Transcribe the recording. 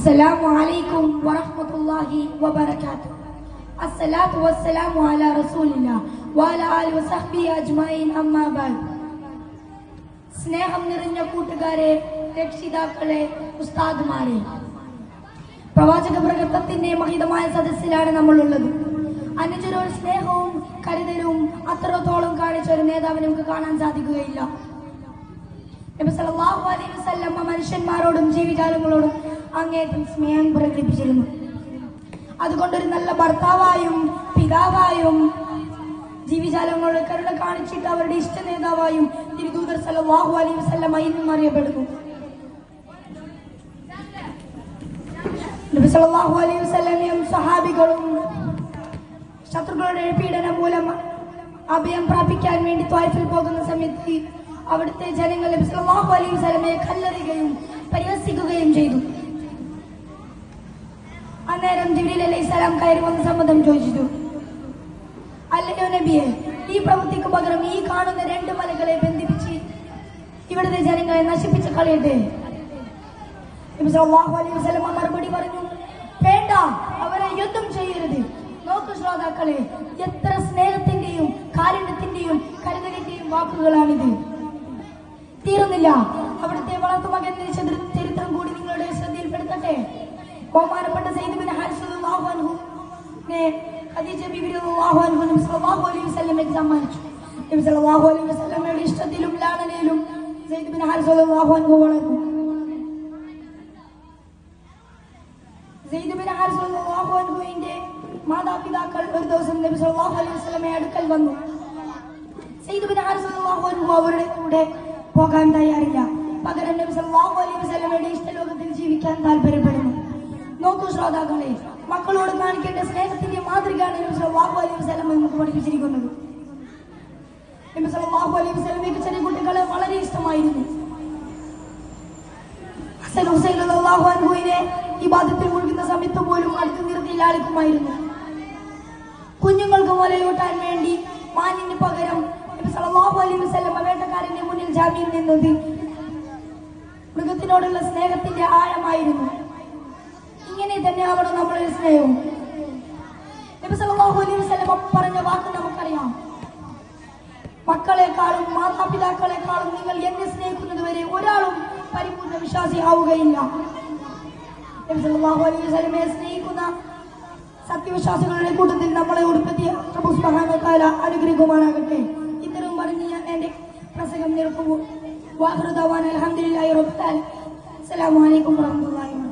السلام عليكم ورحمة الله وبركاته الصلاة والسلام على رسول الله وعلى آله وصحبه أجمعين أما بعد സ്നേഹം നിറഞ്ഞ കൂട്ടുകാരെ രക്ഷിതാക്കളെ ഉസ്താദുമാരെ പ്രവാചക പ്രകൃതത്തിന്റെ മഹിതമായ സദസ്സിലാണ് നമ്മളുള്ളത് അനുജരോട് സ്നേഹവും കരുതലും അത്രത്തോളം കാണിച്ച ഒരു നേതാവിനെ നമുക്ക് കാണാൻ സാധിക്കുകയില്ല നബി സല്ലല്ലാഹു അലൈഹി വസല്ലം മനുഷ്യന്മാരോടും ജീവിജാലങ്ങളോടും അങ്ങേറ്റം സ്നേഹം പ്രകടിപ്പിച്ചിരുന്നു. അതുകൊണ്ടൊരു നല്ല ഭർത്താവായും പിതാവായും ജീവിജാലങ്ങളുടെ കരുണ കാണിച്ചിട്ട് അവരുടെ ഇഷ്ട നേതാവായും തിരുദൂതർ സല്ലല്ലാഹു അലി വസല്ലം ഇന്നും അറിയപ്പെടുന്നു. നബി സല്ലല്ലാഹു അലൈഹി വസല്ലമയും സഹാബികളും ശത്രുക്കളുടെ പീഡനം മൂലം അഭയം പ്രാപിക്കാൻ വേണ്ടി ത്വായിഫിൽ പോകുന്ന സമയത്ത് അവിടുത്തെ ജനങ്ങൾ അലൈഹി വസല്ലമയെ കല്ലെറിയുകയും അന്നേരം ജിബ്രീൽ അലൈഹി സ്വലാം കയറി വന്ന് സമ്മതം ചോദിച്ചു. അല്ലയോ നബിയെ ഈ പ്രവൃത്തിക്ക് പകരം ഈ കാണുന്ന രണ്ട് മലകളെ ബന്ധിപ്പിച്ച് ഇവിടുത്തെ ജനങ്ങളെ നശിപ്പിച്ച് കളയട്ടെ? മറുപടി പറഞ്ഞു വേണ്ട അവരെ യുദ്ധം ചെയ്യരുത്. നോക്ക് ശ്രോതാക്കളെ എത്ര സ്നേഹത്തിന്റെയും കാരുണ്യത്തിന്റെയും കരുതലിന്റെയും വാക്കുകളാണിത്. തീരുന്നില്ല അവിടുത്തെ വളർത്തുമകന്റെ ചരിത്ര- കൂടി നിങ്ങളുടെ ശ്രദ്ധയിൽപ്പെടുത്തട്ടെ? ബഹുമാനപ്പെട്ട ഹാരിസ് റളിയല്ലാഹു അൻഹുവിനെ ഖദീജ ബിബി റളിയല്ലാഹു അൻഹു നബി സല്ലല്ലാഹു അലൈഹി വസല്ലമയ്ക്ക് സമ്മാനിച്ചു നബി സല്ലല്ലാഹു അലൈഹി വസല്ലമയുടെ ഇഷ്ടത്തിലും ലാളനയിലും സയ്യിദ് ബിൻ ഹാരിസ് റളിയല്ലാഹു അൻഹു വളർന്നു. സെയ്ദ് ബിൻ ഹാരിസ് റളിയല്ലാഹു അൻഹുവിന്റെ മാതാപിതാക്കൾ ഒരു ദിവസം നബി സല്ലല്ലാഹു അലൈഹി വസല്ലമയുടെ അടുക്കൽ വന്നു. സെയ്ദ് ബിൻ ഹാരിസ് റളിയല്ലാഹു അൻഹു അവരുടെ കൂടെ പോകാൻ തയ്യാറില്ല. പകരം നബി സല്ലല്ലാഹു അലൈഹി വസല്ലമയുടെ ഇഷ്ടലോകത്തിൽ ജീവിക്കാൻ താല്പര്യപ്പെടുന്നു. നോക്കൂ ശ്രോതാക്കളെ മക്കളോട് കാണിക്കേണ്ട സ്നേഹത്തിന്റെ മാതൃകയാണ് സല്ലല്ലാഹു അലൈഹി വസല്ലം നമുക്ക് പഠിപ്പിച്ചിരിക്കുന്നത്. സല്ലല്ലാഹു അലൈഹി വസല്ലമയ്ക്ക് ചെറിയ കുട്ടികളെ വളരെ ഇഷ്ടമായിരുന്നു. ഹസൻ ഹുസൈൻ റളിയല്ലാഹു ഈ ബാധ്യത്തിൽ മുഴുകുന്ന സമയത്ത് പോലും അടുത്ത് നിർത്തി ലാളിക്കുമായിരുന്നു കുഞ്ഞുങ്ങൾക്ക് മുലയൂട്ടാൻ വേണ്ടി മാനിന് പകരം സല്ലല്ലാഹു അലൈഹി വസല്ലം വേട്ടക്കാരന്റെ മുന്നിൽ ജാമ്യം നിന്നത് മൃഗത്തിനോടുള്ള സ്നേഹത്തിന്റെ ആഴമായിരുന്നു. ഇങ്ങനെ നമ്മളിൽ സ്നേഹവും. പറഞ്ഞ വാക്ക് നമുക്കറിയാം. മക്കളെക്കാളും മാതാപിതാക്കളെക്കാളും നിങ്ങൾ എന്നെ സ്നേഹിക്കുന്നത് വരെ ഒരാളും പരിപൂർണ വിശ്വാസി ആവുകയില്ല. സ്നേഹിക്കുന്ന സത്യവിശ്വാസികളുടെ കൂട്ടത്തിൽ നമ്മളെ ഉൾപ്പെടുത്തിയ പ്രഭു തആല അനുഗ്രഹിക്കുമാറാകട്ടെ ഇത്തരം പറഞ്ഞ് ഞാൻ എന്റെ പ്രസംഗം നിർത്തുന്നു. വാഹൃദവാൻ അൽഹംദുലില്ലാഹി റബ്ബിൽ ആലമീൻ. അസ്സലാമു അലൈക്കും വറഹ്മത്തുള്ളാഹി